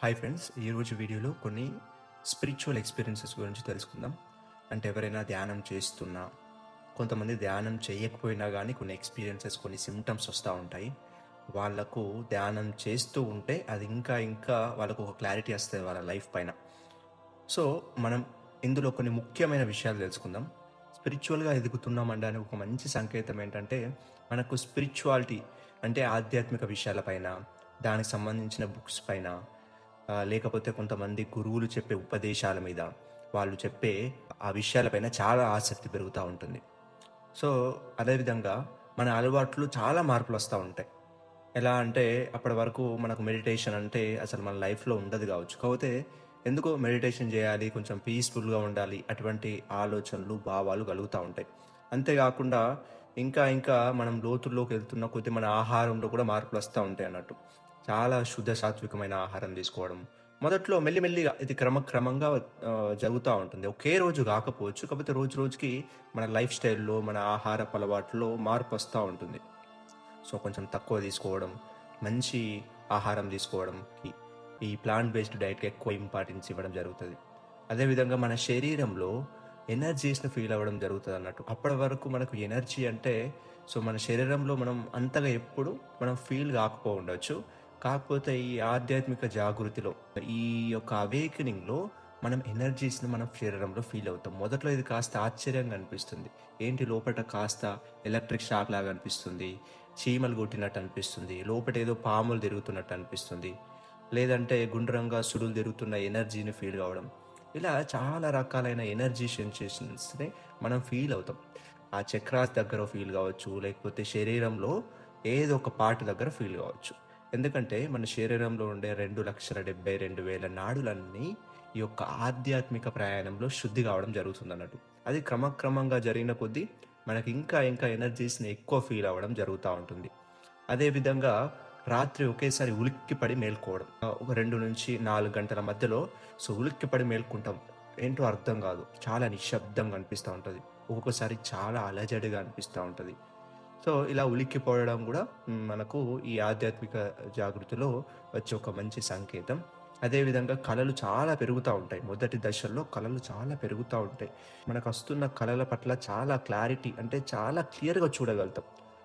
Hi friends ఈరోజు వీడియోలో కొన్ని స్పిరిచువల్ ఎక్స్పీరియన్సెస్ గురించి తెలుసుకుందాం. అంటే ఎవరైనా ధ్యానం చేస్తున్నా కొంతమంది ధ్యానం చేయకపోయినా కానీ కొన్ని ఎక్స్పీరియన్సెస్ కొన్ని సిమ్టమ్స్ వస్తూ ఉంటాయి. వాళ్ళకు ధ్యానం చేస్తూ ఉంటే అది ఇంకా ఇంకా వాళ్ళకు ఒక క్లారిటీ వస్తుంది వాళ్ళ లైఫ్ పైన. సో మనం ఇందులో కొన్ని ముఖ్యమైన విషయాలు తెలుసుకుందాం. స్పిరిచువల్గా ఎదుగుతున్నాం అనడానికి ఒక మంచి సంకేతం ఏంటంటే మనకు స్పిరిచువాలిటీ అంటే ఆధ్యాత్మిక విషయాలపైన దానికి సంబంధించిన బుక్స్ పైన లేకపోతే కొంతమంది గురువులు చెప్పే ఉపదేశాల మీద వాళ్ళు చెప్పే ఆ విషయాలపైన చాలా ఆసక్తి పెరుగుతూ ఉంటుంది. సో అదేవిధంగా మన అలవాట్లు చాలా మార్పులు వస్తూ ఉంటాయి. ఎలా అంటే అప్పటి వరకు మనకు మెడిటేషన్ అంటే అసలు మన లైఫ్లో ఉండదు కావచ్చు. కాకపోతే ఎందుకో మెడిటేషన్ చేయాలి కొంచెం పీస్ఫుల్గా ఉండాలి అటువంటి ఆలోచనలు భావాలు కలుగుతూ ఉంటాయి. అంతేకాకుండా ఇంకా ఇంకా మనం లోతుల్లోకి వెళ్తున్న కొద్దీ మన ఆహారంలో కూడా మార్పులు వస్తూ ఉంటాయి అన్నట్టు. చాలా శుద్ధ సాత్వికమైన ఆహారం తీసుకోవడం. మొదట్లో మెల్లిమెల్లిగా ఇది క్రమక్రమంగా జరుగుతూ ఉంటుంది. ఒకే రోజు కాకపోవచ్చు కాకపోతే రోజు రోజుకి మన లైఫ్ స్టైల్లో మన ఆహార అలవాట్లో మార్పు వస్తూ ఉంటుంది. సో కొంచెం తక్కువ తీసుకోవడం మంచి ఆహారం తీసుకోవడం ఈ- ఈ ప్లాంట్ బేస్డ్ డైట్కి ఎక్కువ ఇంపార్టెన్స్ ఇవ్వడం జరుగుతుంది. అదేవిధంగా మన శరీరంలో ఎనర్జీస్ని ఫీల్ అవ్వడం జరుగుతుంది అన్నట్టు అప్పటి వరకు మనకు ఎనర్జీ అంటే సో మన శరీరంలో మనం అంతగా ఎప్పుడు మనం ఫీల్ కాకపో ఉండొచ్చు. కాకపోతే ఈ ఆధ్యాత్మిక జాగృతిలో ఈ యొక్క అవేకనింగ్లో మనం ఎనర్జీస్ని మనం శరీరంలో ఫీల్ అవుతాం. మొదట్లో ఇది కాస్త ఆశ్చర్యంగా అనిపిస్తుంది. ఏంటి లోపల కాస్త ఎలక్ట్రిక్ షాక్ లాగా అనిపిస్తుంది? చీమలు కొట్టినట్టు అనిపిస్తుంది. లోపల ఏదో పాములు తిరుగుతున్నట్టు అనిపిస్తుంది. లేదంటే గుండ్రంగా సుడులు తిరుగుతున్న ఎనర్జీని ఫీల్ కావడం. ఇలా చాలా రకాలైన ఎనర్జీ సెన్సేషన్స్ని మనం ఫీల్ అవుతాం. ఆ చక్రాస్ దగ్గర ఫీల్ కావచ్చు లేకపోతే శరీరంలో ఏదో ఒక పార్ట్ దగ్గర ఫీల్ కావచ్చు. ఎందుకంటే మన శరీరంలో ఉండే రెండు లక్షల డెబ్బై రెండు వేల నాడులన్నీ ఈ యొక్క ఆధ్యాత్మిక ప్రయాణంలో శుద్ధి కావడం జరుగుతుంది అన్నట్టు అది క్రమక్రమంగా జరిగిన కొద్దీ మనకి ఇంకా ఇంకా ఎనర్జీస్ని ఎక్కువ ఫీల్ అవ్వడం జరుగుతూ ఉంటుంది. అదేవిధంగా రాత్రి ఒకేసారి ఉలిక్కిపడి మేల్కోవడం. ఒక రెండు నుంచి నాలుగు గంటల మధ్యలో సో ఉలిక్కిపడి మేల్కుంటాం. ఏంటో అర్థం కాదు. చాలా నిశ్శబ్దంగా అనిపిస్తూ ఉంటుంది. ఒక్కొక్కసారి చాలా అలజడిగా అనిపిస్తూ ఉంటుంది. సో ఇలా ఉలిక్కిపోవడం కూడా మనకు ఈ ఆధ్యాత్మిక జాగృతిలో వచ్చే ఒక మంచి సంకేతం. అదేవిధంగా కళలు చాలా పెరుగుతూ ఉంటాయి. మొదటి దశల్లో కళలు చాలా పెరుగుతూ ఉంటాయి. మనకు వస్తున్న కళల పట్ల చాలా క్లారిటీ అంటే చాలా క్లియర్గా చూడగలుగుతాం.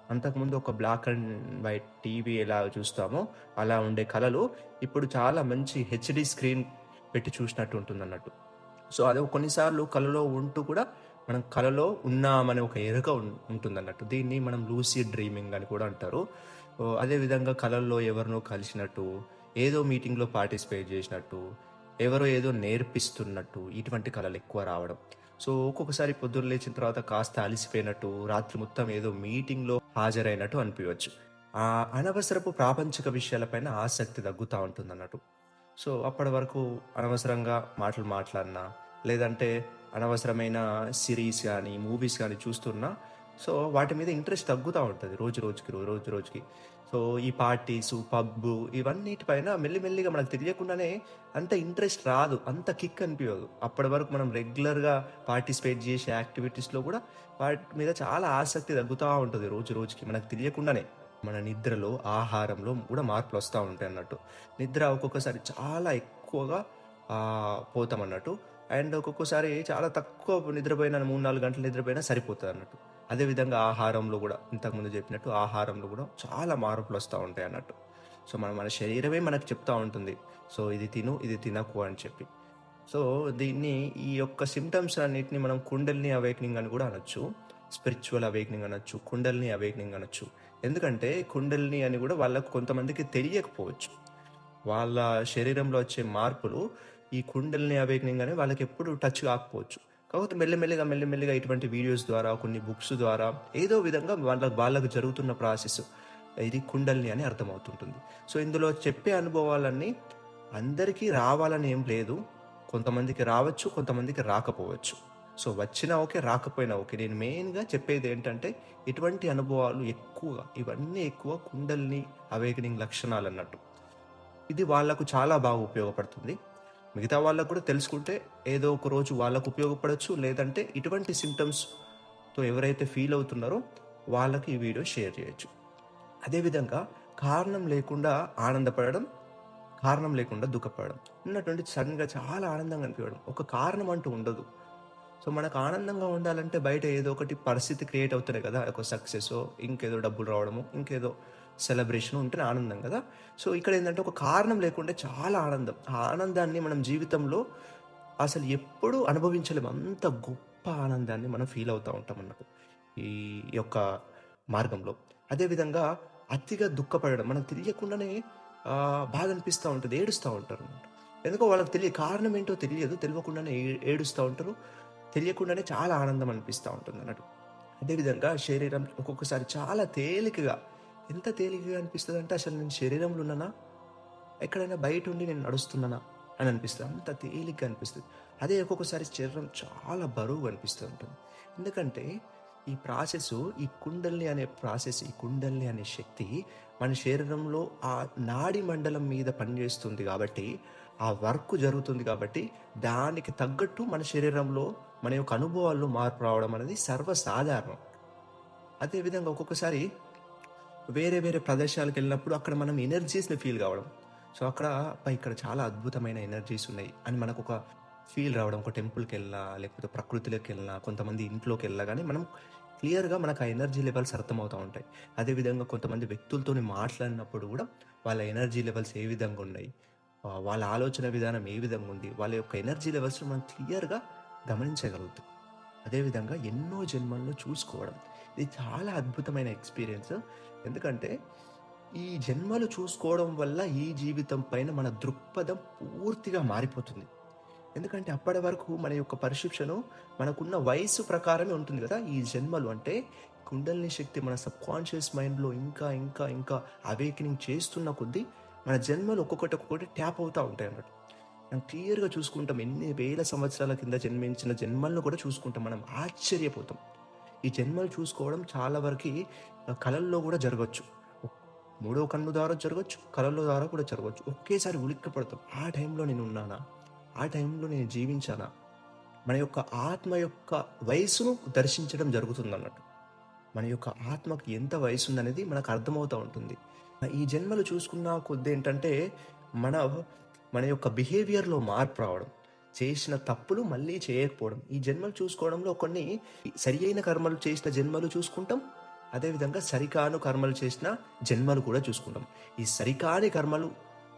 అంతకుముందు ఒక బ్లాక్ అండ్ వైట్ టీవీ ఎలా చూస్తామో అలా ఉండే కళలు ఇప్పుడు చాలా మంచి హెచ్డి స్క్రీన్ పెట్టి చూసినట్టు ఉంటుంది అన్నట్టు సో అదే కొన్నిసార్లు కళలో ఉంటూ కూడా మనం కళలో ఉన్నామనే ఒక ఎరుక ఉంటుంది అన్నట్టు దీన్ని మనం లూసీ డ్రీమింగ్ అని కూడా అంటారు. అదేవిధంగా కళల్లో ఎవరినో కలిసినట్టు ఏదో మీటింగ్లో పార్టిసిపేట్ చేసినట్టు ఎవరో ఏదో నేర్పిస్తున్నట్టు ఇటువంటి కళలు ఎక్కువ రావడం. సో ఒక్కొక్కసారి పొద్దున్న లేచిన తర్వాత కాస్త అలసిపోయినట్టు రాత్రి మొత్తం ఏదో మీటింగ్లో హాజరైనట్టు అనిపించవచ్చు ఆ అనవసరపు ప్రాపంచిక విషయాలపైన ఆసక్తి తగ్గుతూ ఉంటుంది అన్నట్టు సో అప్పటి వరకు అనవసరంగా మాటలు మాట్లాడినా లేదంటే అనవసరమైన సిరీస్ కానీ మూవీస్ కానీ చూస్తున్నా సో వాటి మీద ఇంట్రెస్ట్ తగ్గుతూ ఉంటుంది రోజు రోజుకి రోజు రోజుకి. సో ఈ పార్టీస్ పబ్ ఇవన్నిటిపైన మెల్లిమెల్లిగా మనకు తెలియకుండానే అంత ఇంట్రెస్ట్ రాదు అంత కిక్ అనిపించదు అప్పటి వరకు మనం రెగ్యులర్గా పార్టిసిపేట్ చేసే యాక్టివిటీస్లో కూడా వాటి మీద చాలా ఆసక్తి తగ్గుతూ ఉంటుంది రోజు రోజుకి మనకు తెలియకుండానే. మన నిద్రలో ఆహారంలో కూడా మార్పులు వస్తూ ఉంటాయి అన్నట్టు. నిద్ర ఒక్కొక్కసారి చాలా ఎక్కువగా పోతాం అన్నట్టు. అండ్ ఒక్కొక్కసారి చాలా తక్కువ నిద్రపోయినా మూడు నాలుగు గంటలు నిద్రపోయినా సరిపోతుంది అన్నట్టు. అదేవిధంగా ఆహారంలో కూడా ఇంతకుముందు చెప్పినట్టు ఆహారంలో కూడా చాలా మార్పులు వస్తూ ఉంటాయి అన్నట్టు. సో మన మన శరీరమే మనకు చెప్తూ ఉంటుంది. సో ఇది తిను ఇది తినకు అని చెప్పి. సో దీన్ని ఈ యొక్క సిమ్టమ్స్ అన్నిటిని మనం కుండల్ని అవేకనింగ్ అని కూడా అనొచ్చు. స్పిరిచువల్ అవేక్నింగ్ అనొచ్చు కుండల్ని అవేక్నింగ్ అనొచ్చు. ఎందుకంటే కుండల్ని అని కూడా వాళ్ళకు కొంతమందికి తెలియకపోవచ్చు. వాళ్ళ శరీరంలో వచ్చే మార్పులు ఈ కుండల్ని అవేకనింగ్ వాళ్ళకి ఎప్పుడు టచ్ కాకపోవచ్చు. కాకపోతే మెల్లమెల్లగా మెల్లమెల్లగా ఇటువంటి వీడియోస్ ద్వారా కొన్ని బుక్స్ ద్వారా ఏదో విధంగా వాళ్ళ వాళ్ళకు జరుగుతున్న ప్రాసెస్ ఇది కుండల్ని అని అర్థమవుతుంటుంది. సో ఇందులో చెప్పే అనుభవాలన్నీ అందరికీ రావాలని ఏం లేదు. కొంతమందికి రావచ్చు కొంతమందికి రాకపోవచ్చు. సో వచ్చినా ఓకే రాకపోయినా ఓకే. నేను మెయిన్గా చెప్పేది ఏంటంటే ఇటువంటి అనుభవాలు ఎక్కువగా ఇవన్నీ ఎక్కువ కుండల్ని అవేకనింగ్ లక్షణాలు అన్నట్టు. ఇది వాళ్ళకు చాలా బాగా ఉపయోగపడుతుంది. మిగతా వాళ్ళకు కూడా తెలుసుకుంటే ఏదో ఒక రోజు వాళ్ళకు ఉపయోగపడవచ్చు లేదంటే ఇటువంటి సిమ్టమ్స్తో ఎవరైతే ఫీల్ అవుతున్నారో వాళ్ళకి ఈ వీడియో షేర్ చేయొచ్చు. అదేవిధంగా కారణం లేకుండా ఆనందపడడం కారణం లేకుండా దుఃఖపడడం ఉన్నటువంటి సడన్గా చాలా ఆనందంగా అనిపించడం ఒక కారణం అంటూ ఉండదు. సో మనకు ఆనందంగా ఉండాలంటే బయట ఏదో ఒకటి పరిస్థితి క్రియేట్ అవుతుంది కదా ఒక సక్సెస్ ఇంకేదో డబ్బులు రావడము ఇంకేదో సెలబ్రేషన్ ఉంటేనే ఆనందం కదా. సో ఇక్కడ ఏంటంటే ఒక కారణం లేకుండా చాలా ఆనందం. ఆ ఆనందాన్ని మనం జీవితంలో అసలు ఎప్పుడు అనుభవించలేము అంత గొప్ప ఆనందాన్ని మనం ఫీల్ అవుతూ ఉంటాం అన్నట్టు ఈ యొక్క మార్గంలో. అదేవిధంగా అతిగా దుఃఖపడడం మనకు తెలియకుండానే బాధ అనిపిస్తూ ఉంటుంది ఏడుస్తూ ఉంటారు అన్నమాట ఎందుకో వాళ్ళకి తెలియ కారణం ఏంటో తెలియదు తెలియకుండానే ఏ- ఏడుస్తూ ఉంటారు. తెలియకుండానే చాలా ఆనందం అనిపిస్తూ ఉంటుంది అన్నట్టు. అదేవిధంగా శరీరం ఒక్కొక్కసారి చాలా తేలికగా ఎంత తేలికగా అనిపిస్తుంది అంటే అసలు నేను శరీరంలో ఉన్నానా? ఎక్కడైనా బయట ఉండి నేను నడుస్తున్నానా? అని అనిపిస్తుంది. అంత తేలిగ్గా అనిపిస్తుంది. అదే ఒక్కొక్కసారి శరీరం చాలా బరువుగా అనిపిస్తూ ఉంటుంది. ఎందుకంటే ఈ ప్రాసెస్ ఈ కుండల్ని అనే ప్రాసెస్ ఈ కుండల్ని అనే శక్తి మన శరీరంలో ఆ నాడి మండలం మీద పనిచేస్తుంది కాబట్టి ఆ వర్క్ జరుగుతుంది కాబట్టి దానికి తగ్గట్టు మన శరీరంలో మన యొక్క అనుభవాల్లో మార్పు రావడం అనేది సర్వసాధారణం. అదేవిధంగా ఒక్కొక్కసారి వేరే వేరే ప్రదేశాలకు వెళ్ళినప్పుడు అక్కడ మనం ఎనర్జీస్ని ఫీల్ కావడం. సో అక్కడ ఇక్కడ చాలా అద్భుతమైన ఎనర్జీస్ ఉన్నాయి అని మనకు ఒక ఫీల్ రావడం. ఒక టెంపుల్కి వెళ్ళినా లేకపోతే ప్రకృతిలోకి వెళ్ళినా కొంతమంది ఇంట్లోకి వెళ్ళా కానీ మనం క్లియర్గా మనకు ఆ ఎనర్జీ లెవెల్స్ అర్థమవుతూ ఉంటాయి. అదేవిధంగా కొంతమంది వ్యక్తులతో మాట్లాడినప్పుడు కూడా వాళ్ళ ఎనర్జీ లెవెల్స్ ఏ విధంగా ఉన్నాయి వాళ్ళ ఆలోచన విధానం ఏ విధంగా ఉంది వాళ్ళ యొక్క ఎనర్జీ లెవెల్స్ మనం క్లియర్గా గమనించగలుగుతాం. అదేవిధంగా ఎన్నో జన్మల్లో చూసుకోవడం. ఇది చాలా అద్భుతమైన ఎక్స్పీరియన్స్ ఎందుకంటే ఈ జన్మలు చూసుకోవడం వల్ల ఈ జీవితం పైన మన దృక్పథం పూర్తిగా మారిపోతుంది. ఎందుకంటే అప్పటి వరకు మన యొక్క పరిశిక్షణ మనకున్న వయసు ప్రకారమే ఉంటుంది కదా ఈ జన్మలు. అంటే కుండలిని శక్తి మన సబ్ కాన్షియస్ మైండ్లో ఇంకా ఇంకా ఇంకా అవేకనింగ్ చేస్తున్న కొద్దీ మన జన్మలు ఒక్కొక్కటి ఒక్కొక్కటి ట్యాప్ అవుతూ ఉంటాయి అన్నట్టు మనం క్లియర్గా చూసుకుంటాం. ఎన్ని వేల సంవత్సరాల కింద జన్మించిన జన్మలను కూడా చూసుకుంటాం. మనం ఆశ్చర్యపోతాం. ఈ జన్మలు చూసుకోవడం చాలా వరకు కళల్లో కూడా జరగచ్చు. మూడో కన్ను ద్వారా జరగచ్చు కళల్లో ద్వారా కూడా జరగచ్చు. ఒకేసారి ఉలిక్కి పడతాం ఆ టైంలో నేను ఉన్నానా? ఆ టైంలో నేను జీవించానా? మన యొక్క ఆత్మ యొక్క వయసును దర్శించడం జరుగుతుంది అన్నట్టు మన యొక్క ఆత్మకు ఎంత వయసు ఉందనేది మనకు అర్థమవుతూ ఉంటుంది. ఈ జన్మలు చూసుకున్న కొద్ది ఏంటంటే మన మన యొక్క బిహేవియర్లో మార్పు రావడం. చేసిన తప్పులు మళ్ళీ చేయకపోవడం. ఈ జన్మలు చూసుకోవడంలో కొన్ని సరి అయిన కర్మలు చేసిన జన్మలు చూసుకుంటాం. అదేవిధంగా సరికాను కర్మలు చేసిన జన్మలు కూడా చూసుకుంటాం. ఈ సరికాని కర్మలు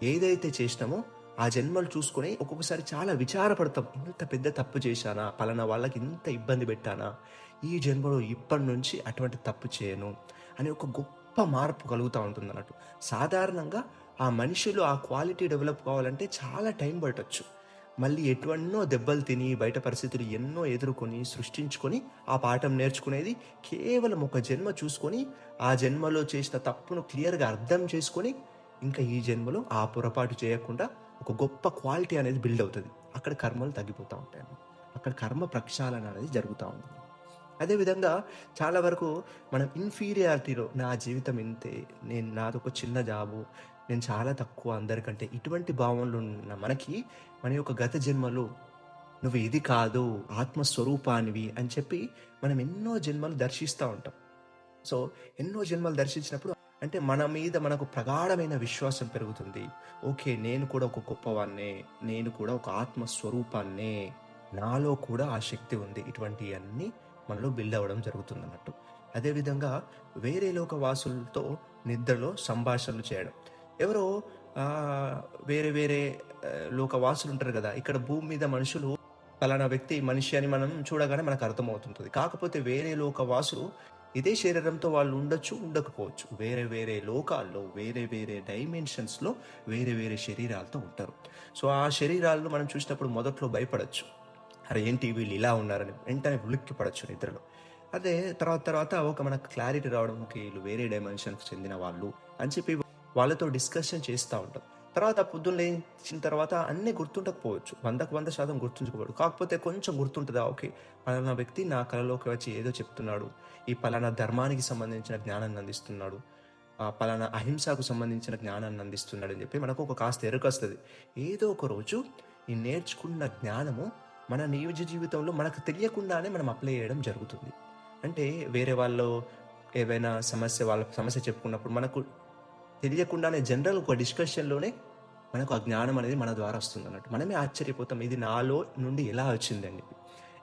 ఏదైతే చేసినామో ఆ జన్మలు చూసుకొని ఒక్కొక్కసారి చాలా విచారపడతాం. ఇంత పెద్ద తప్పు చేశానా? పలానా వాళ్ళకి ఇంత ఇబ్బంది పెట్టానా? ఈ జన్మలో ఇప్పటి నుంచి అటువంటి తప్పు చేయను అని ఒక గొప్ప మార్పు కలుగుతూ ఉంటుంది అన్నట్టు. సాధారణంగా ఆ మనిషిలో ఆ క్వాలిటీ డెవలప్ కావాలంటే చాలా టైం పట్టచ్చు. మళ్ళీ ఎటువన్నో దెబ్బలు తిని బయట పరిస్థితులు ఎన్నో ఎదుర్కొని సృష్టించుకొని ఆ పాఠం నేర్చుకునేది కేవలం ఒక జన్మ చూసుకొని ఆ జన్మలో చేసిన తప్పును క్లియర్గా అర్థం చేసుకొని ఇంకా ఈ జన్మలో ఆ పొరపాటు చేయకుండా ఒక గొప్ప క్వాలిటీ అనేది బిల్డ్ అవుతుంది. అక్కడ కర్మలు తగ్గిపోతూ ఉంటాయి. అక్కడ కర్మ ప్రక్షాళన అనేది జరుగుతూ ఉంటుంది అదేవిధంగా చాలా వరకు మనం ఇన్ఫీరియారిటీలో నా జీవితం ఇంతే నేను నాది ఒక చిన్న జాబు నేను చాలా తక్కువ అందరికంటే ఇటువంటి భావనలు ఉన్న మనకి మన యొక్క గత జన్మలో నువ్వు ఇది కాదు ఆత్మస్వరూపానివి అని చెప్పి మనం ఎన్నో జన్మలు దర్శిస్తూ ఉంటాం. సో ఎన్నో జన్మలు దర్శించినప్పుడు అంటే మన మీద మనకు ప్రగాఢమైన విశ్వాసం పెరుగుతుంది. ఓకే నేను కూడా ఒక గొప్పవాన్నే నేను కూడా ఒక ఆత్మస్వరూపాన్నే నాలో కూడా ఆ శక్తి ఉంది. ఇటువంటి అన్నీ మనలో బిల్డ్ అవ్వడం జరుగుతుంది అన్నట్టు అదేవిధంగా వేరే లోక వాసులతో నిద్రలో సంభాషణలు చేయడం. ఎవరో వేరే వేరే లోకవాసులు లోక ఉంటారు కదా ఇక్కడ భూమి మీద మనుషులు పలానా వ్యక్తి మనిషి అని మనం చూడగానే మనకు అర్థమవుతుంటుంది. కాకపోతే వేరే లోకవాసులు ఇదే శరీరంతో వాళ్ళు ఉండొచ్చు ఉండకపోవచ్చు. వేరే వేరే లోకాల్లో వేరే వేరే డైమెన్షన్స్లో వేరే వేరే శరీరాలతో ఉంటారు. సో ఆ శరీరాలను మనం చూసినప్పుడు మొదట్లో భయపడచ్చు. అరే ఏంటి వీళ్ళు ఇలా ఉన్నారని వెంటనే ఉలిక్కి పడచ్చు నిద్రలో. అదే తర్వాత తర్వాత ఒక మనకు క్లారిటీ రావడం వీళ్ళు వేరే డైమెన్షన్కి చెందిన వాళ్ళు అని చెప్పి వాళ్ళతో డిస్కషన్ చేస్తూ ఉంటాం. తర్వాత పొద్దున్న లేచిన తర్వాత అన్నీ గుర్తుండకపోవచ్చు. వందకు వంద శాతం గుర్తుంచుకోవడు కాకపోతే కొంచెం గుర్తుంటుందా ఓకే. పలానా వ్యక్తి నా కళలోకి వచ్చి ఏదో చెప్తున్నాడు. ఈ పలానా ధర్మానికి సంబంధించిన జ్ఞానాన్ని అందిస్తున్నాడు. ఆ పలానా అహింసకు సంబంధించిన జ్ఞానాన్ని అందిస్తున్నాడు అని చెప్పి మనకు ఒక కాస్త ఎరుకొస్తుంది ఏదో ఒక రోజు ఈ నేర్చుకున్న జ్ఞానము మన నియోజ జీవితంలో మనకు తెలియకుండానే మనం అప్లై చేయడం జరుగుతుంది. అంటే వేరే వాళ్ళు ఏవైనా సమస్య వాళ్ళ సమస్య చెప్పుకున్నప్పుడు మనకు తెలియకుండానే జనరల్ ఒక డిస్కషన్లోనే మనకు ఆ జ్ఞానం అనేది మన ద్వారా వస్తుంది అన్నట్టు. మనమే ఆశ్చర్యపోతాం ఇది నాలో నుండి ఎలా వచ్చిందండి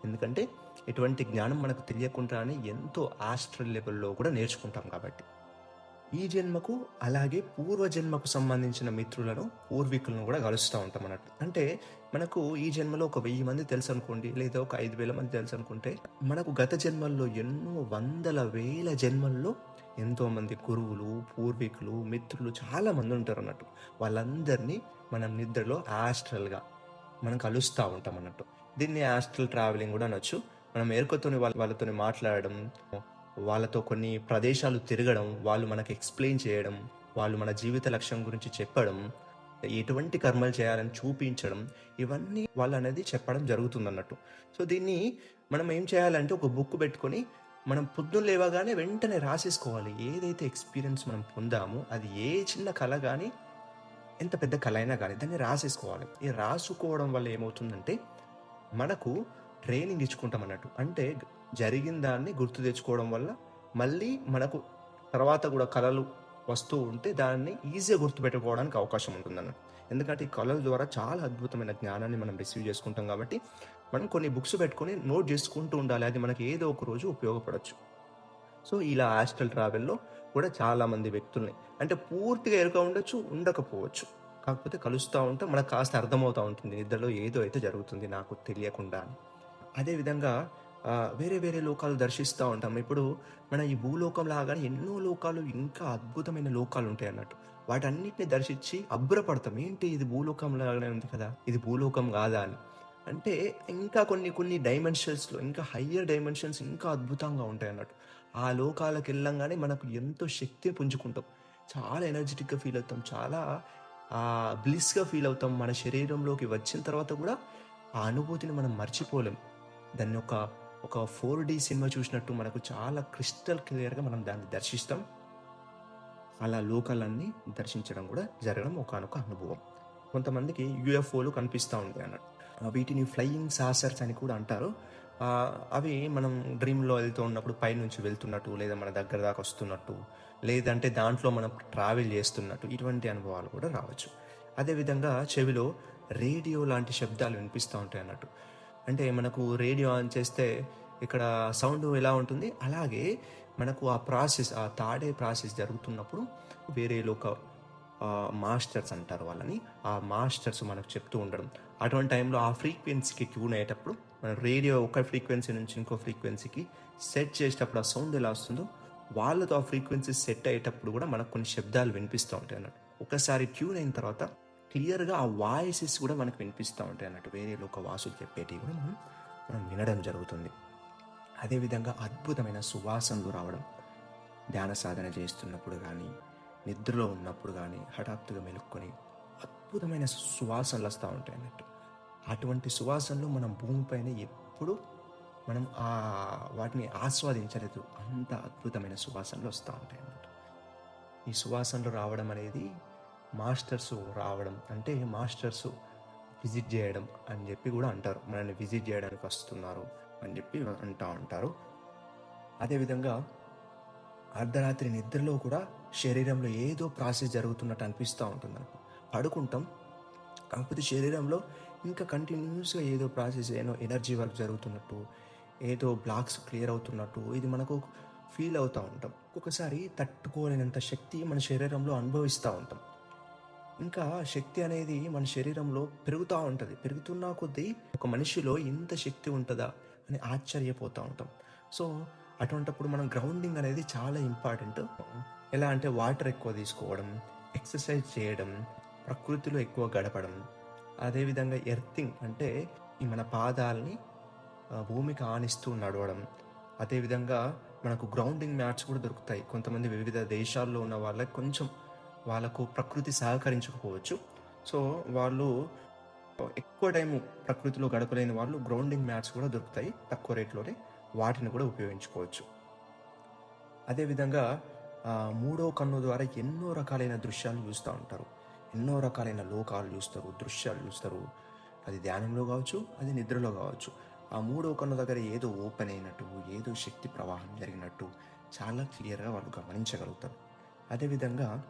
ఎందుకంటే ఎటువంటి జ్ఞానం మనకు తెలియకుండానే ఎంతో ఆస్ట్రల్ లెవెల్లో కూడా నేర్చుకుంటాం కాబట్టి. ఈ జన్మకు అలాగే పూర్వ జన్మకు సంబంధించిన మిత్రులను పూర్వీకులను కూడా కలుస్తూ ఉంటాం అన్నట్టు. అంటే మనకు ఈ జన్మలో ఒక వెయ్యి మంది తెలుసు అనుకోండి లేదా ఒక ఐదు వేల మంది తెలుసు అనుకుంటే మనకు గత జన్మల్లో ఎన్నో వందల వేల జన్మల్లో ఎంతోమంది గురువులు పూర్వీకులు మిత్రులు చాలామంది ఉంటారు అన్నట్టు వాళ్ళందరినీ మనం నిద్రలో ఆస్ట్రల్గా మనం కలుస్తూ ఉంటాం అన్నట్టు. దీన్ని ఆస్ట్రల్ ట్రావెలింగ్ కూడా అనొచ్చు. మనం ఎరుకతోని వాళ్ళ వాళ్ళతోని మాట్లాడడం వాళ్ళతో కొన్ని ప్రదేశాలు తిరగడం వాళ్ళు మనకు ఎక్స్ప్లెయిన్ చేయడం వాళ్ళు మన జీవిత లక్ష్యం గురించి చెప్పడం ఎటువంటి కర్మలు చేయాలని చూపించడం ఇవన్నీ వాళ్ళు అనేది చెప్పడం జరుగుతుంది అన్నట్టు సో దీన్ని మనం ఏం చేయాలంటే ఒక బుక్ పెట్టుకొని మనం పొద్దున్న లేవగానే వెంటనే రాసేసుకోవాలి. ఏదైతే ఎక్స్పీరియన్స్ మనం పొందామో అది ఏ చిన్న కళ కానీ ఎంత పెద్ద కళ అయినా కానీ దాన్ని రాసేసుకోవాలి. ఈ రాసుకోవడం వల్ల ఏమవుతుందంటే మనకు ట్రైనింగ్ ఇచ్చుకుంటాం అన్నట్టు. అంటే జరిగిన దాన్ని గుర్తు తెచ్చుకోవడం వల్ల మళ్ళీ మనకు తర్వాత కూడా కళలు వస్తూ ఉంటే దాన్ని ఈజీగా గుర్తుపెట్టుకోవడానికి అవకాశం ఉంటుందన్నట్టు. ఎందుకంటే ఈ కళల ద్వారా చాలా అద్భుతమైన జ్ఞానాన్ని మనం రిసీవ్ చేసుకుంటాం కాబట్టి మనం కొన్ని బుక్స్ పెట్టుకొని నోట్ చేసుకుంటూ ఉండాలి. అది మనకి ఏదో ఒక రోజు ఉపయోగపడవచ్చు సో ఇలా ఆస్ట్రల్ ట్రావెల్లో కూడా చాలామంది వ్యక్తుల్ని అంటే పూర్తిగా ఎరుక ఉండొచ్చు ఉండకపోవచ్చు. కాకపోతే కలుస్తూ ఉంటే. మనకు కాస్త అర్థమవుతూ ఉంటుంది. నిద్రలో ఏదో అయితే జరుగుతుంది నాకు తెలియకుండా అదేవిధంగా వేరే వేరే లోకాలు దర్శిస్తూ ఉంటాం. ఇప్పుడు మన ఈ భూలోకం లాగానే ఎన్నో లోకాలు ఇంకా అద్భుతమైన లోకాలు ఉంటాయి అన్నట్టు. వాటన్నిటిని దర్శించి అబ్బురపడతాం. ఏంటి ఇది భూలోకం లాగానే ఉంది కదా. ఇది భూలోకం కాదా అని. అంటే ఇంకా కొన్ని కొన్ని డైమెన్షన్స్లో ఇంకా హయ్యర్ డైమెన్షన్స్ ఇంకా అద్భుతంగా ఉంటాయి అన్నట్టు ఆ లోకాలకు వెళ్ళంగానే మనకు ఎంతో శక్తి పుంజుకుంటాం. చాలా ఎనర్జెటిక్గా ఫీల్ అవుతాం. చాలా బ్లిస్గా ఫీల్ అవుతాం. మన శరీరంలోకి వచ్చిన తర్వాత కూడా ఆ అనుభూతిని మనం మర్చిపోలేం. దాన్ని ఒక ఒక ఫోర్ డి సినిమా చూసినట్టు మనకు చాలా క్రిస్టల్ క్లియర్గా మనం దాన్ని దర్శిస్తాం. అలా లోకాలన్నీ దర్శించడం కూడా జరగడం ఒకనొక అనుభవం. కొంతమందికి యుఎఫ్ఓలు కనిపిస్తూ ఉంటాయి అన్నట్టు. వీటిని ఫ్లయింగ్ సాసర్స్ అని కూడా అంటారు. అవి మనం డ్రీమ్లో వెళ్తూ ఉన్నప్పుడు పైనుంచి వెళ్తున్నట్టు లేదా మన దగ్గర దాకా వస్తున్నట్టు లేదంటే దాంట్లో మనం ట్రావెల్ చేస్తున్నట్టు ఇటువంటి అనుభవాలు కూడా రావచ్చు. అదేవిధంగా చెవిలో రేడియో లాంటి శబ్దాలు వినిపిస్తూ ఉంటాయి అన్నట్టు. అంటే మనకు రేడియో ఆన్ చేస్తే ఇక్కడ సౌండ్ ఎలా ఉంటుంది? అలాగే మనకు ఆ ప్రాసెస్ ఆ తాడే ప్రాసెస్ జరుగుతున్నప్పుడు వేరే లోక మాస్టర్స్ అంటారు వాళ్ళని. ఆ మాస్టర్స్ మనకు చెప్తూ ఉండడం. అటువంటి టైంలో ఆ ఫ్రీక్వెన్సీకి ట్యూన్ అయ్యేటప్పుడు మన రేడియో ఒక ఫ్రీక్వెన్సీ నుంచి ఇంకో ఫ్రీక్వెన్సీకి సెట్ చేసేటప్పుడు ఆ సౌండ్ ఎలా వస్తుందో వాళ్ళతో ఆ ఫ్రీక్వెన్సీ సెట్ అయ్యేటప్పుడు కూడా మనకు కొన్ని శబ్దాలు వినిపిస్తూ ఉంటాయి అన్నట్టు. ఒకసారి ట్యూన్ అయిన తర్వాత క్లియర్గా ఆ వాయిసెస్ కూడా మనకు వినిపిస్తూ ఉంటాయి అన్నట్టు. వేరే లోక వాసులు చెప్పేటివి కూడా మనం మనం వినడం జరుగుతుంది. అదేవిధంగా అద్భుతమైన సువాసనలు రావడం ధ్యాన సాధన చేస్తున్నప్పుడు కానీ నిద్రలో ఉన్నప్పుడు కానీ హఠాత్తుగా మెలుక్కొని అద్భుతమైన సువాసనలు వస్తూ ఉంటాయి అన్నట్టు. అటువంటి సువాసనలు మనం భూమిపైన ఎప్పుడు మనం ఆ వాటిని ఆస్వాదించలేదు. అంత అద్భుతమైన సువాసనలు వస్తూ ఉంటాయి అన్నమాట. ఈ సువాసనలు రావడం అనేది మాస్టర్స్ రావడం అంటే మాస్టర్స్ విజిట్ చేయడం అని చెప్పి కూడా అంటారు. మనల్ని విజిట్ చేయడానికి వస్తున్నారు అని చెప్పి అంటూ ఉంటారు. అదేవిధంగా అర్ధరాత్రి నిద్రలో కూడా శరీరంలో ఏదో ప్రాసెస్ జరుగుతున్నట్టు అనిపిస్తూ ఉంటుంది. పడుకుంటాం కాకపోతే శరీరంలో ఇంకా కంటిన్యూస్గా ఏదో ప్రాసెస్ ఏదో ఎనర్జీ వర్క్ జరుగుతున్నట్టు ఏదో బ్లాక్స్ క్లియర్ అవుతున్నట్టు ఇది మనకు ఫీల్ అవుతూ ఉంటాం. ఒక్కొక్కసారి తట్టుకోలేనంత శక్తి మన శరీరంలో అనుభవిస్తూ ఉంటాం. ఇంకా శక్తి అనేది మన శరీరంలో పెరుగుతూ ఉంటుంది. పెరుగుతున్న కొద్దీ ఒక మనిషిలో ఇంత శక్తి ఉంటుందా అని ఆశ్చర్యపోతూ ఉంటాం. సో అటువంటప్పుడు మనం గ్రౌండింగ్ అనేది చాలా ఇంపార్టెంట్ ఎలా అంటే వాటర్ ఎక్కువ తీసుకోవడం ఎక్సర్సైజ్ చేయడం ప్రకృతిలో ఎక్కువ గడపడం అదేవిధంగా ఎర్తింగ్ అంటే ఈ మన పాదాలని భూమికి ఆనిస్తూ నడవడం. అదేవిధంగా మనకు గ్రౌండింగ్ మ్యాట్స్ కూడా దొరుకుతాయి. కొంతమంది వివిధ దేశాల్లో ఉన్న వాళ్ళకి కొంచెం వాళ్ళకు ప్రకృతి సహకరించకపోవచ్చు. సో వాళ్ళు ఎక్కువ టైము ప్రకృతిలో గడపలేని వాళ్ళు గ్రౌండింగ్ మ్యాట్స్ కూడా దొరుకుతాయి తక్కువ రేట్లోనే. వాటిని కూడా ఉపయోగించుకోవచ్చు. అదేవిధంగా మూడో కన్ను ద్వారా ఎన్నో రకాలైన దృశ్యాలు చూస్తూ ఉంటారు. ఎన్నో రకాలైన లోకాలు చూస్తారు దృశ్యాలు చూస్తారు. అది ధ్యానంలో కావచ్చు అది నిద్రలో కావచ్చు. ఆ మూడో కన్ను దగ్గర ఏదో ఓపెన్ అయినట్టు ఏదో శక్తి ప్రవాహం జరిగినట్టు చాలా క్లియర్గా వాళ్ళు గమనించగలుగుతారు. అదేవిధంగా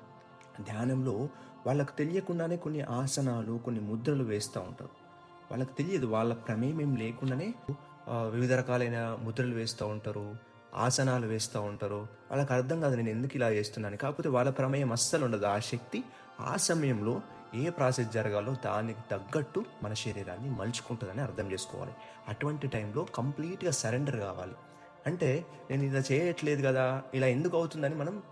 ధ్యానంలో వాళ్ళకు తెలియకుండానే కొన్ని ఆసనాలు కొన్ని ముద్రలు వేస్తూ ఉంటారు. వాళ్ళకి తెలియదు వాళ్ళ ప్రమేయం ఏం లేకుండానే వివిధ రకాలైన ముద్రలు వేస్తూ ఉంటారు. ఆసనాలు వేస్తూ ఉంటారు వాళ్ళకి అర్థం కాదు నేను ఎందుకు ఇలా చేస్తున్నాను కాకపోతే వాళ్ళ ప్రమేయం అస్సలు ఉండదు. ఆ శక్తి ఆ సమయంలో ఏ ప్రాసెస్ జరగాలో దానికి తగ్గట్టు మన శరీరాన్ని మలుచుకుంటుందని అర్థం చేసుకోవాలి. అటువంటి టైంలో కంప్లీట్గా సరెండర్ కావాలి. అంటే నేను ఇలా చేయట్లేదు కదా ఇలా ఎందుకు అవుతుందని మనం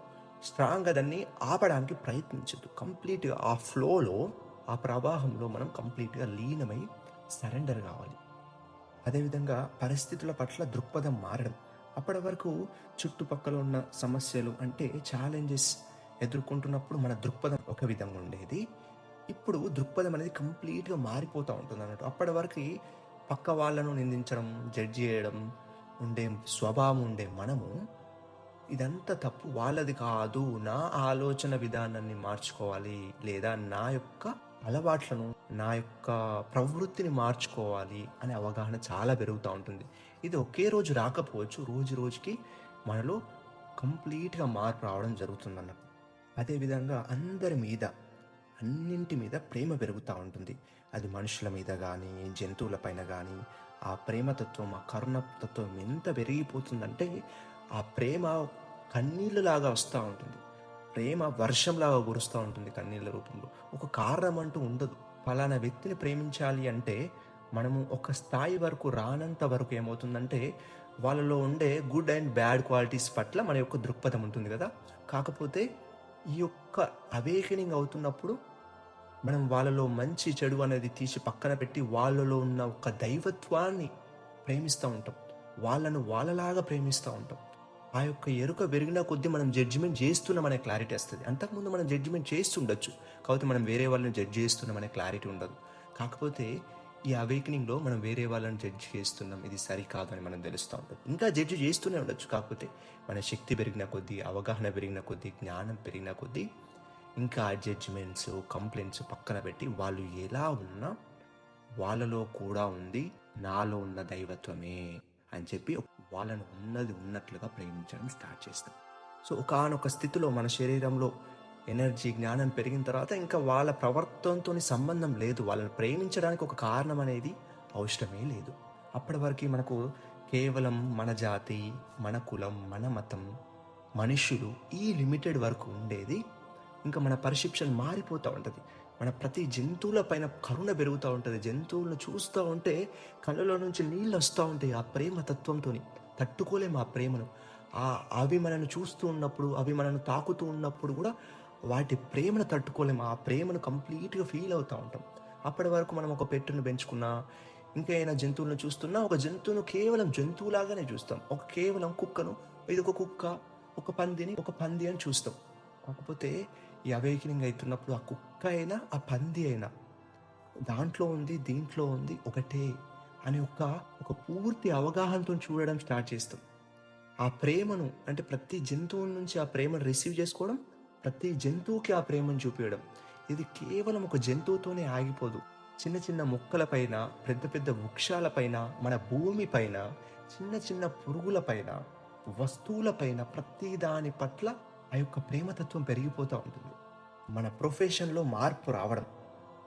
స్ట్రాంగ్గా దాన్ని ఆపడానికి ప్రయత్నించద్దు. కంప్లీట్గా ఆ ఫ్లోలో ఆ ప్రవాహంలో మనం కంప్లీట్గా లీనమై సరెండర్ కావాలి. అదేవిధంగా పరిస్థితుల పట్ల దృక్పథం మారడం. అప్పటి వరకు చుట్టుపక్కల ఉన్న సమస్యలు అంటే ఛాలెంజెస్ ఎదుర్కొంటున్నప్పుడు మన దృక్పథం ఒక విధంగా ఉండేది. ఇప్పుడు దృక్పథం అనేది కంప్లీట్గా మారిపోతూ ఉంటుంది అన్నట్టు. అప్పటి వరకు పక్క వాళ్ళను నిందించడం జడ్జ్ చేయడం ఉండే స్వభావం ఉండే మనము ఇదంతా తప్పు. వాళ్ళది కాదు. నా ఆలోచన విధానాన్ని మార్చుకోవాలి. లేదా నా యొక్క అలవాట్లను నా యొక్క ప్రవృత్తిని మార్చుకోవాలి అనే అవగాహన చాలా పెరుగుతూ ఉంటుంది. ఇది ఒకే రోజు రాకపోవచ్చు. రోజు రోజుకి మనలో కంప్లీట్గా మార్పు రావడం జరుగుతుంది అదేవిధంగా అందరి మీద అన్నింటి మీద ప్రేమ పెరుగుతూ ఉంటుంది. అది మనుషుల మీద కానీ జంతువులపైన కానీ ఆ ప్రేమతత్వం ఆ కరుణతత్వం ఎంత పెరిగిపోతుందంటే ఆ ప్రేమ కన్నీళ్ళలాగా వస్తూ ఉంటుంది. ప్రేమ వర్షంలాగా కురుస్తూ ఉంటుంది కన్నీళ్ళ రూపంలో. ఒక కారణం అంటూ ఉండదు. ఫలానా వ్యక్తిని ప్రేమించాలి అంటే మనము ఒక స్థాయి వరకు రానంత వరకు ఏమవుతుందంటే వాళ్ళలో ఉండే గుడ్ అండ్ బ్యాడ్ క్వాలిటీస్ పట్ల మన యొక్క దృక్పథం ఉంటుంది కదా. కాకపోతే ఈ యొక్క అవేకనింగ్ అవుతున్నప్పుడు మనం వాళ్ళలో మంచి చెడు అనేది తీసి పక్కన పెట్టి వాళ్ళలో ఉన్న ఒక దైవత్వాన్ని ప్రేమిస్తూ ఉంటాం. వాళ్ళను వాళ్ళలాగా ప్రేమిస్తూ ఉంటాం. ఆ యొక్క ఎరుక పెరిగిన కొద్దీ మనం జడ్జిమెంట్ చేస్తున్నామనే క్లారిటీ వస్తుంది. అంతకుముందు మనం జడ్జిమెంట్ చేస్తుండొచ్చు. కాకపోతే మనం వేరే వాళ్ళని జడ్జ్ చేస్తున్నామనే క్లారిటీ ఉండదు. కాకపోతే ఈ అవేకనింగ్లో మనం వేరే వాళ్ళని జడ్జ్ చేస్తున్నాం. ఇది సరికాదని మనం తెలుస్తూ. ఉంటుంది ఇంకా జడ్జ్ చేస్తూనే ఉండొచ్చు. కాకపోతే మన శక్తి పెరిగిన కొద్దీ అవగాహన పెరిగిన కొద్దీ జ్ఞానం పెరిగిన కొద్దీ ఇంకా జడ్జిమెంట్స్ కంప్లైంట్స్ పక్కన పెట్టి వాళ్ళు ఎలా ఉన్నా వాళ్ళలో కూడా ఉంది నాలో ఉన్న దైవత్వమే అని చెప్పి వాళ్ళను ఉన్నది ఉన్నట్లుగా ప్రేమించడం స్టార్ట్ చేస్తాం. సో ఒకనొక స్థితిలో మన శరీరంలో ఎనర్జీ జ్ఞానం పెరిగిన తర్వాత ఇంకా వాళ్ళ ప్రవర్తనతో సంబంధం లేదు. వాళ్ళని ప్రేమించడానికి ఒక కారణం అనేది అవసరమే లేదు. అప్పటి వరకు మనకు కేవలం మన జాతి మన కులం మన మతం మనుషులు ఈ లిమిటెడ్ వరకు ఉండేది. ఇంకా మన పర్సెప్షన్ మారిపోతూ ఉంటుంది. మన ప్రతి జంతువుల పైన కరుణ పెరుగుతూ ఉంటుంది. జంతువులను చూస్తూ ఉంటే కళ్ళలో నుంచి నీళ్ళు వస్తూ ఉంటాయి ఆ ప్రేమ తత్వంతో తట్టుకోలేము ఆ ప్రేమను. ఆ అవి మనల్ని చూస్తూ ఉన్నప్పుడు అవి మనను తాకుతూ ఉన్నప్పుడు కూడా వాటి ప్రేమను తట్టుకోలేము. ఆ ప్రేమను కంప్లీట్గా ఫీల్ అవుతూ ఉంటాం. అప్పటి వరకు మనం ఒక పెట్టును పెంచుకున్నా ఇంకా ఏదైనా జంతువులను చూస్తున్నా ఒక జంతువును కేవలం జంతువులాగానే చూస్తాం. ఒక కేవలం కుక్కను ఇది ఒక కుక్క ఒక పందిని ఒక పంది అని చూస్తాం. కాకపోతే ఈ అవేకినింగ్ అవుతున్నప్పుడు ఆ కుక్క అయినా ఆ పంది అయినా దాంట్లో ఉంది దీంట్లో ఉంది ఒకటే అని ఒక ఒక పూర్తి అవగాహనతో చూడడం స్టార్ట్ చేస్తాం. ఆ ప్రేమను అంటే ప్రతి జంతువు నుంచి ఆ ప్రేమను రిసీవ్ చేసుకోవడం ప్రతి జంతువుకి ఆ ప్రేమను చూపించడం ఇది కేవలం ఒక జంతువుతోనే ఆగిపోదు. చిన్న చిన్న మొక్కలపైన పెద్ద పెద్ద వృక్షాలపైన మన భూమిపైన చిన్న చిన్న పురుగులపైన వస్తువులపైన ప్రతి దాని పట్ల ఆ యొక్క ప్రేమతత్వం పెరిగిపోతూ ఉంటుంది. మన ప్రొఫెషన్లో మార్పు రావడం.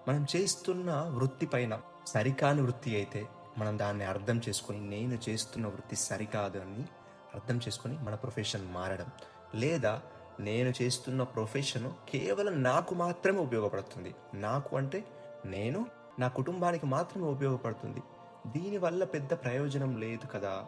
మనం చేస్తున్న వృత్తి పైన సరికాని వృత్తి అయితే మనం దాన్ని అర్థం చేసుకొని నేను చేస్తున్న వృత్తి సరికాదు అని అర్థం చేసుకొని మన ప్రొఫెషన్ మారడం. లేదా నేను చేస్తున్న ప్రొఫెషన్ కేవలం నాకు మాత్రమే ఉపయోగపడుతుంది. నాకు అంటే నేను నా కుటుంబానికి మాత్రమే ఉపయోగపడుతుంది. దీనివల్ల పెద్ద ప్రయోజనం లేదు కదా.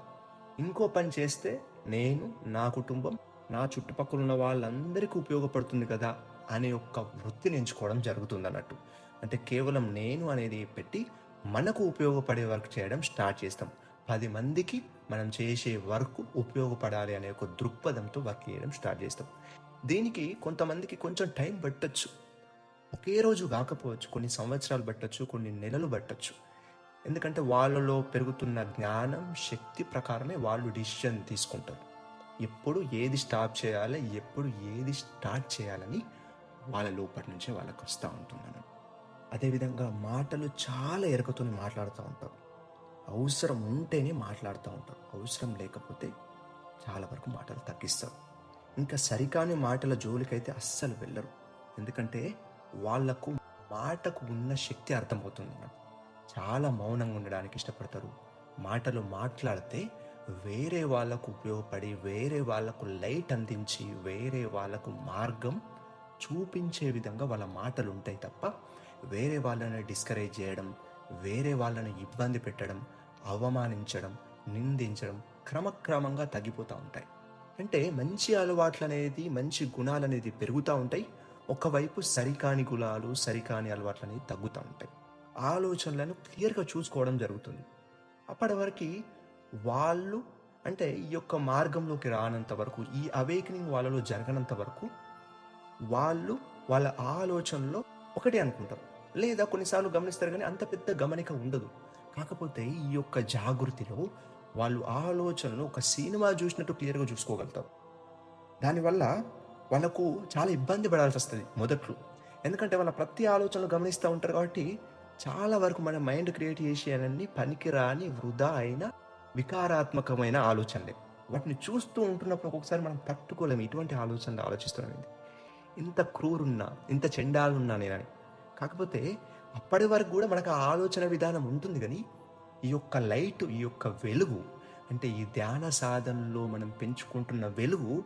ఇంకో పని చేస్తే నేను నా కుటుంబం నా చుట్టుపక్కల ఉన్న వాళ్ళందరికీ ఉపయోగపడుతుంది కదా అనే ఒక వృత్తిని ఎంచుకోవడం జరుగుతుంది అన్నట్టు. అంటే కేవలం నేను అనేది పెట్టి మనకు ఉపయోగపడే వర్క్ చేయడం స్టార్ట్ చేస్తాం. పది మందికి మనం చేసే వర్క్ ఉపయోగపడాలి అనే ఒక దృక్పథంతో వర్క్ చేయడం స్టార్ట్ చేస్తాం. దీనికి కొంతమందికి కొంచెం టైం పట్టచ్చు. ఒకే రోజు కాకపోవచ్చు కొన్ని సంవత్సరాలు పట్టొచ్చు కొన్ని నెలలు పట్టచ్చు. ఎందుకంటే వాళ్ళలో పెరుగుతున్న జ్ఞానం శక్తి ప్రకారమే వాళ్ళు డిసిషన్ తీసుకుంటారు. ఎప్పుడు ఏది స్టాప్ చేయాలి ఎప్పుడు ఏది స్టార్ట్ చేయాలని వాళ్ళ లోపటి నుంచే వాళ్ళకి వస్తూ ఉంటున్నాను అదేవిధంగా మాటలు చాలా ఎరకతో మాట్లాడుతూ ఉంటారు. అవసరం ఉంటేనే మాట్లాడుతూ ఉంటారు అవసరం లేకపోతే చాలా వరకు మాటలు తగ్గిస్తారు ఇంకా సరికాని మాటల జోలికైతే అస్సలు వెళ్ళరు. ఎందుకంటే వాళ్ళకు మాటకు ఉన్న శక్తి అర్థమవుతుంది చాలా మౌనంగా ఉండడానికి ఇష్టపడతారు. మాటలు మాట్లాడితే వేరే వాళ్ళకు ఉపయోగపడి వేరే వాళ్ళకు లైట్ అందించి వేరే వాళ్ళకు మార్గం చూపించే విధంగా వాళ్ళ మాటలు ఉంటాయి తప్ప వేరే వాళ్ళని డిస్కరేజ్ చేయడం వేరే వాళ్ళని ఇబ్బంది పెట్టడం అవమానించడం నిందించడం క్రమక్రమంగా తగ్గిపోతూ ఉంటాయి. అంటే మంచి అలవాట్లు అనేది మంచి గుణాలు అనేది పెరుగుతూ ఉంటాయి. ఒకవైపు సరికాని గుణాలు సరికాని అలవాట్లు అనేది తగ్గుతూ ఉంటాయి. ఆలోచనలను క్లియర్గా చూసుకోవడం జరుగుతుంది. అప్పటి వరకు వాళ్ళు అంటే ఈ యొక్క మార్గంలోకి రానంత వరకు ఈ అవేకనింగ్ వాళ్ళలో జరగనంత వరకు వాళ్ళు వాళ్ళ ఆలోచనలో ఒకటే అనుకుంటారు. లేదా కొన్నిసార్లు గమనిస్తారు కానీ అంత పెద్ద గమనిక ఉండదు. కాకపోతే ఈ యొక్క జాగృతిలో వాళ్ళు ఆలోచనలు ఒక సినిమా చూసినట్టు క్లియర్గా చూసుకోగలుగుతారు. దానివల్ల వాళ్ళకు చాలా ఇబ్బంది పడాల్సి వస్తుంది మొదట్లో. ఎందుకంటే వాళ్ళ ప్రతి ఆలోచనలు గమనిస్తూ ఉంటారు కాబట్టి చాలా వరకు మన మైండ్ క్రియేట్ చేసేయన్నీ పనికిరాని వృధా అయిన వికారాత్మకమైన ఆలోచనలే. వాటిని చూస్తూ ఉంటున్నప్పుడు ఒక్కొక్కసారి మనం తట్టుకోలేము. ఇటువంటి ఆలోచనలు ఆలోచిస్తున్నాం ఇంత క్రూరున్నా ఇంత చెండాలున్నా నేనని. కాకపోతే అప్పటి వరకు కూడా మనకు ఆ ఆలోచన విధానం ఉంటుంది కానీ ఈ యొక్క లైట్ ఈ యొక్క వెలుగు అంటే ఈ ధ్యాన సాధనలో మనం పెంచుకుంటున్న వెలుగు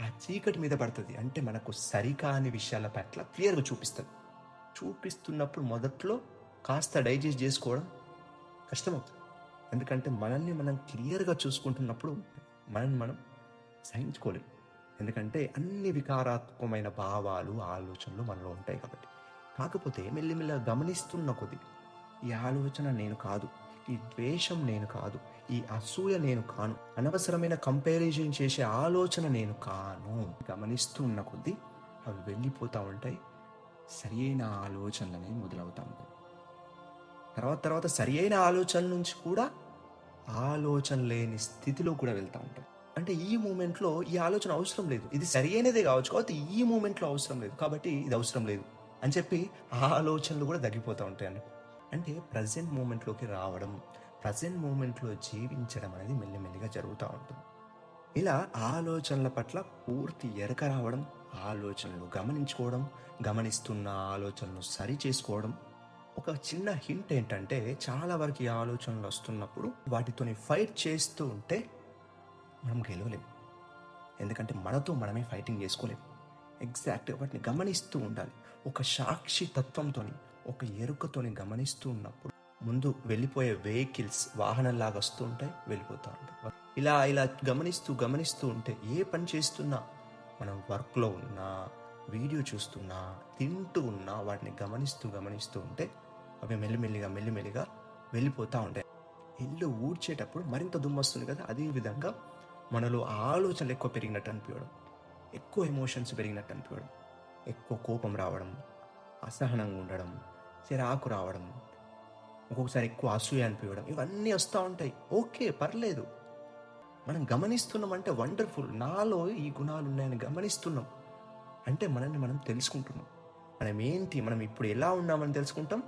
ఆ చీకటి మీద పడుతుంది. అంటే మనకు సరికాని విషయాల పట్ల క్లియర్గా చూపిస్తుంది. చూపిస్తున్నప్పుడు మొదట్లో కాస్త డైజెస్ట్ చేసుకోవడం కష్టమవుతుంది. ఎందుకంటే మనల్ని మనం క్లియర్గా చూసుకుంటున్నప్పుడు మనల్ని మనం సహించుకోలేం. ఎందుకంటే అన్ని వికారాత్మకమైన భావాలు ఆలోచనలు మనలో ఉంటాయి కాబట్టి. కాకపోతే మెల్లిమెల్లిగా గమనిస్తున్న కొద్ది. ఈ ఆలోచన నేను కాదు ఈ ద్వేషం నేను కాదు ఈ అసూయ నేను కాను అనవసరమైన కంపారిజన్ చేసే ఆలోచన నేను కాను. గమనిస్తూ ఉన్న కొద్దీ అవి వెళ్ళిపోతూ ఉంటాయి. సరి అయిన ఆలోచనలనే మొదలవుతూ. ఉంటాయి తర్వాత తర్వాత సరి అయిన ఆలోచనల నుంచి కూడా ఆలోచన లేని స్థితిలో కూడా వెళ్తూ ఉంటాయి అంటే ఈ మూమెంట్లో ఈ ఆలోచన అవసరం లేదు. ఇది సరి అయినదే కావచ్చు కాబట్టి ఈ మూమెంట్లో అవసరం లేదు. కాబట్టి ఇది అవసరం లేదు. అని చెప్పి ఆ ఆలోచనలు కూడా తగ్గిపోతూ ఉంటాయి అంటే ప్రజెంట్ మూమెంట్లోకి రావడం ప్రజెంట్ మూమెంట్లో జీవించడం అనేది మెల్లిమెల్లిగా జరుగుతూ ఉంటుంది. ఇలా ఆలోచనల పట్ల పూర్తి ఎరక రావడం ఆలోచనలు గమనించుకోవడం గమనిస్తున్న ఆలోచనలు సరి చేసుకోవడం ఒక చిన్న హింట్ ఏంటంటే చాలా వరకు ఈ ఆలోచనలు వస్తున్నప్పుడు వాటితోని ఫైట్ చేస్తూ ఉంటే మనం గెలవలేము ఎందుకంటే మనతో మనమే ఫైటింగ్ చేసుకోలేం. ఎగ్జాక్ట్గా వాటిని గమనిస్తూ ఉండాలి. ఒక సాక్షి తత్వంతో ఒక ఎరుకతోని గమనిస్తూ ఉన్నప్పుడు ముందు వెళ్ళిపోయే వెహికల్స్ వాహనంలాగా వస్తూ ఉంటాయి వెళ్ళిపోతూ ఉంటాయి. ఇలా ఇలా గమనిస్తూ గమనిస్తూ ఉంటే ఏ పని చేస్తున్నా మనం వర్క్లో ఉన్నా వీడియో చూస్తున్నా తింటూ ఉన్నా వాటిని గమనిస్తూ గమనిస్తూ ఉంటే అవి మెల్లిమెల్లిగా మెల్లిమెల్లిగా వెళ్ళిపోతూ ఉంటాయి. ఇల్లు ఊడ్చేటప్పుడు మరింత దుమ్ము వస్తుంది కదా అదే విధంగా మనలో ఆలోచనలు ఎక్కువ పెరిగినట్టు అనిపించడం ఎక్కువ ఎమోషన్స్ పెరిగినట్టు అనిపించడం ఎక్కువ కోపం రావడం అసహనంగా ఉండడం చిరాకు రావడం ఒక్కొక్కసారి ఎక్కువ అసూయ అనిపించడం ఇవన్నీ వస్తూ ఉంటాయి. ఓకే పర్లేదు. మనం గమనిస్తున్నాం అంటే వండర్ఫుల్. నాలో ఈ గుణాలు ఉన్నాయని గమనిస్తున్నాం. అంటే మనల్ని మనం తెలుసుకుంటున్నాం. మనం ఏంటి మనం ఇప్పుడు ఎలా ఉన్నామని తెలుసుకుంటాం?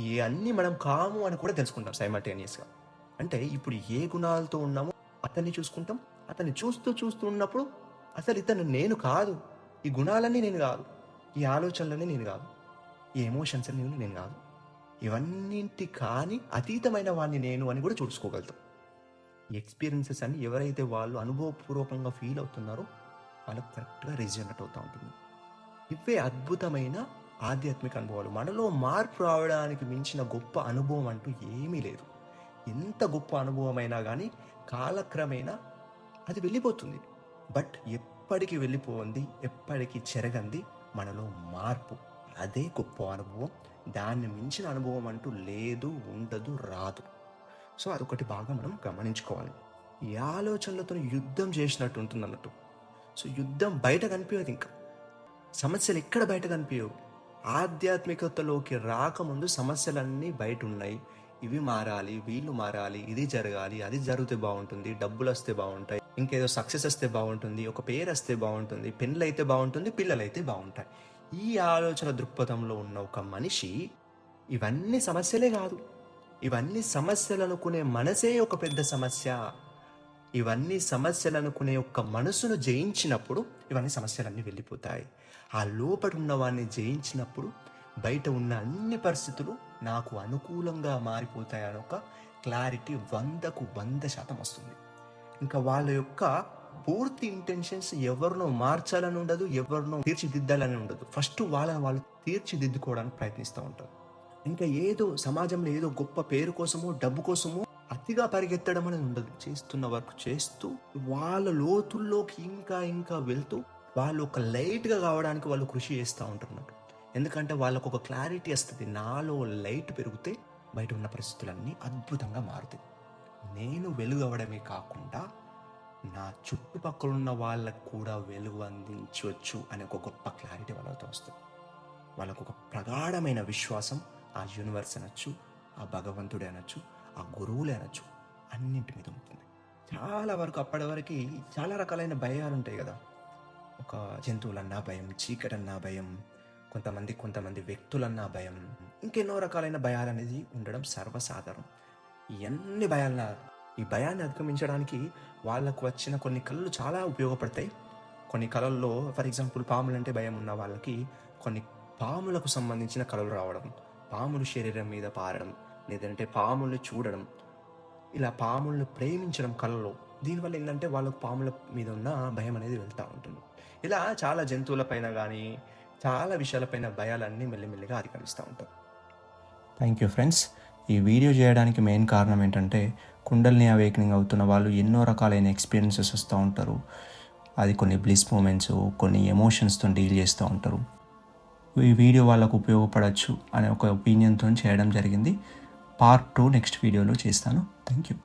ఏ అన్నీ మనం కాము అని కూడా తెలుసుకుంటాం సైమల్టేనియస్గా అంటే ఇప్పుడు ఏ గుణాలతో ఉన్నామో అతన్ని చూసుకుంటాం. అతన్ని చూస్తూ చూస్తూ ఉన్నప్పుడు అసలు ఇతను నేను కాదు. ఈ గుణాలన్నీ నేను కాదు. ఈ ఆలోచనలన్నీ నేను కాదు. ఈ ఎమోషన్స్ అన్నీ నేను కాదు. ఇవన్నింటి కానీ అతీతమైన వాడిని నేను అని కూడా చూసుకోగలుగుతాం. ఈ ఎక్స్పీరియన్సెస్ అని ఎవరైతే వాళ్ళు అనుభవపూర్వకంగా ఫీల్ అవుతున్నారో వాళ్ళకు కరెక్ట్గా రిజనెట్ అవుతూ ఉంటుంది. ఇవే అద్భుతమైన ఆధ్యాత్మిక అనుభవాలు. మనలో మార్పు రావడానికి మించిన గొప్ప అనుభవం అంటూ ఏమీ లేదు. ఎంత గొప్ప అనుభవం అయినా కానీ కాలక్రమేణా అది వెళ్ళిపోతుంది. బట్ ఎప్పటికి వెళ్ళిపోయింది ఎప్పటికీ చెరగంది మనలో మార్పు. అదే గొప్ప అనుభవం. దాన్ని మించిన అనుభవం అంటూ లేదు ఉండదు రాదు. సో అదొకటి బాగా మనం గమనించుకోవాలి. ఈ ఆలోచనలతో యుద్ధం చేసినట్టు ఉంటుంది అన్నట్టు. సో యుద్ధం బయట కనిపించదు ఇంకా. సమస్యలు ఎక్కడ బయట కనిపించవు. ఆధ్యాత్మికతలోకి రాకముందు సమస్యలన్నీ బయట ఉన్నాయి. ఇవి మారాలి వీళ్ళు మారాలి ఇది జరగాలి అది జరిగితే బాగుంటుంది డబ్బులు వస్తే బాగుంటాయి. ఇంకేదో సక్సెస్ వస్తే బాగుంటుంది ఒక పేరు వస్తే బాగుంటుంది పెళ్ళి అయితే బాగుంటుంది పిల్లలైతే బాగుంటాయి. ఈ ఆలోచన దృక్పథంలో ఉన్న ఒక మనిషి ఇవన్నీ సమస్యలే కాదు. ఇవన్నీ సమస్యలు అనుకునే మనసే ఒక పెద్ద సమస్య. ఇవన్నీ సమస్యలు అనుకునే ఒక్క మనసును జయించినప్పుడు ఇవన్నీ సమస్యలన్నీ వెళ్ళిపోతాయి. ఆ లోపల ఉన్నవాన్ని జయించినప్పుడు బయట ఉన్న అన్ని పరిస్థితులు నాకు అనుకూలంగా మారిపోతాయని ఒక క్లారిటీ వందకు వంద శాతం వస్తుంది. ఇంకా వాళ్ళ యొక్క పూర్తి ఇంటెన్షన్స్ ఎవరినో మార్చాలని ఉండదు ఎవరినో తీర్చిదిద్దాలని ఉండదు. ఫస్ట్ వాళ్ళ వాళ్ళు తీర్చిదిద్దుకోవడానికి ప్రయత్నిస్తూ ఉంటారు. ఇంకా ఏదో సమాజంలో ఏదో గొప్ప పేరు కోసమో డబ్బు కోసమో అతిగా పరిగెత్తడం అనేది ఉండదు. చేస్తున్న వర్క్ చేస్తూ వాళ్ళ లోతుల్లోకి ఇంకా ఇంకా వెళ్తూ వాళ్ళు ఒక లైట్గా కావడానికి వాళ్ళు కృషి చేస్తూ ఉంటున్నారు. ఎందుకంటే వాళ్ళకు ఒక క్లారిటీ వస్తుంది. నాలో లైట్ పెరిగితే బయట ఉన్న పరిస్థితులన్నీ అద్భుతంగా మారుతాయి. నేను వెలుగవడమే కాకుండా నా చుట్టుపక్కల ఉన్న వాళ్ళకు కూడా వెలుగు అందించవచ్చు అనే ఒక గొప్ప క్లారిటీ వాళ్ళతో వస్తుంది. వాళ్ళకు ఒక ప్రగాఢమైన విశ్వాసం ఆ యూనివర్స్ అనొచ్చు ఆ భగవంతుడే అనొచ్చు ఆ గురువులే అనొచ్చు అన్నింటి మీద ఉంటుంది. చాలా వరకు అప్పటి వరకు చాలా రకాలైన భయాలు ఉంటాయి కదా. ఒక జంతువులన్నా భయం చీకటన్నా భయం కొంతమంది కొంతమంది వ్యక్తులన్నా భయం ఇంకెన్నో రకాలైన భయాలు అనేది ఉండడం సర్వసాధారణం. ఇవన్నీ భయాల ఈ భయాన్ని అధిగమించడానికి వాళ్ళకు వచ్చిన కొన్ని కళలు చాలా ఉపయోగపడతాయి. కొన్ని కళల్లో ఫర్ ఎగ్జాంపుల్ పాములంటే భయం ఉన్న వాళ్ళకి కొన్ని పాములకు సంబంధించిన కళలు రావడం పాములు శరీరం మీద పారడం లేదంటే పాముల్ని చూడడం ఇలా పాములను ప్రేమించడం కళలో దీనివల్ల ఏంటంటే వాళ్ళకు పాముల మీద ఉన్న భయం అనేది వెళ్తూ ఉంటుంది. ఇలా చాలా జంతువులపైన కానీ చాలా విషయాలపైన భయాలన్నీ మెల్లిమెల్లిగా అధిగమిస్తూ ఉంటారు థ్యాంక్ యూ ఫ్రెండ్స్ ఈ వీడియో చేయడానికి మెయిన్ కారణం ఏంటంటే కుండల్ని అవేకనింగ్ అవుతున్న వాళ్ళు ఎన్నో రకాలైన ఎక్స్పీరియన్సెస్ వస్తూ ఉంటారు. అది కొన్ని బ్లిస్ మూమెంట్స్ కొన్ని ఎమోషన్స్తో డీల్ చేస్తూ ఉంటారు. ఈ వీడియో వాళ్ళకు ఉపయోగపడవచ్చు అనే ఒక ఒపీనియన్తో చేయడం జరిగింది. పార్ట్ టూ నెక్స్ట్ వీడియోలో చేస్తాను. Thank you